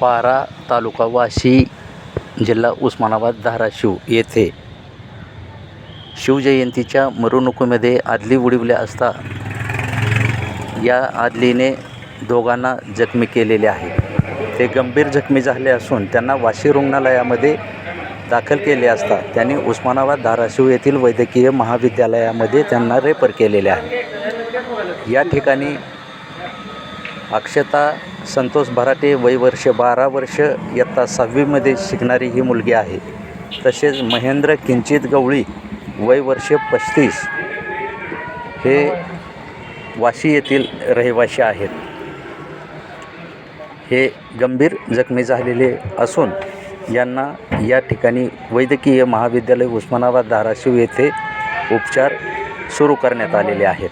पारा तालुका वाशी जिल्हा उस्मानाबाद धाराशिव येथे शिवजयंतीच्या मिरवणुकीमध्ये आदली उडविल्या असता या आदलीने दोघांना जखमी केलेले आहे. ते गंभीर जखमी झाले असून त्यांना वाशी रुग्णालयामध्ये दाखल केले असता त्यांनी उस्मानाबाद धाराशिव येथील वैद्यकीय महाविद्यालयामध्ये त्यांना रेफर केलेले आहे. या ठिकाणी अक्षता संतोष भराटे वय वर्ष बारा वर्ष इयत्ता सहावीमध्ये शिकणारी ही मुलगी आहे. तसेच महेंद्र किंचित गवळी वय वर्ष पस्तीस हे वाशी येथील रहिवासी आहेत. हे गंभीर जखमी झालेले असून यांना या ठिकाणी वैद्यकीय महाविद्यालय उस्मानाबाद धाराशिव येथे उपचार सुरू करण्यात आलेले आहेत.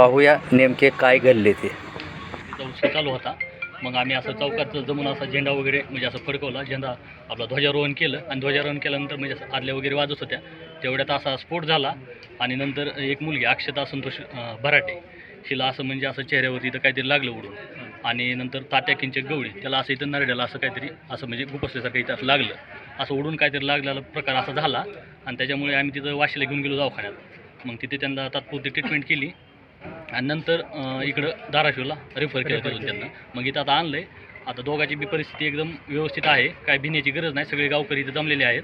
पाहूया नेमके काय घडले ते. तिथं उत्सव चालू होता. मग आम्ही असं चौकात जमून असा झेंडा वगैरे म्हणजे असं फडकवला. झेंडा आपला ध्वजारोहण केलं आणि ध्वजारोहण केल्यानंतर म्हणजे असं आदल्या वगैरे वाजत होत्या. तेवढ्यात असा स्फोट झाला आणि नंतर एक मुलगी अक्षता संतोष भराटे हिला असं म्हणजे असं चेहऱ्यावरती इथं काहीतरी लागलं उडून. आणि नंतर तात्या किंचित गवळी त्याला असं इथं नरड्याला असं काहीतरी असं म्हणजे गुपसल्यासारखं इथं असं लागलं. असं उडून काहीतरी लागलेला प्रकार असा झाला आणि त्याच्यामुळे आम्ही तिथं वाशीला घेऊन गेलो दवाखान्यात. मग तिथे त्यांना तात्पुरती ट्रीटमेंट केली. आणि नंतर अं, इकडं धाराशिवला रेफर केलं तिथून त्यांना. मग इथं आता आणलं आहे आता दोघांची बी परिस्थिती एकदम व्यवस्थित आहे. काय भिण्याची गरज नाही. सगळे गावकरी इथं जमलेले आहेत.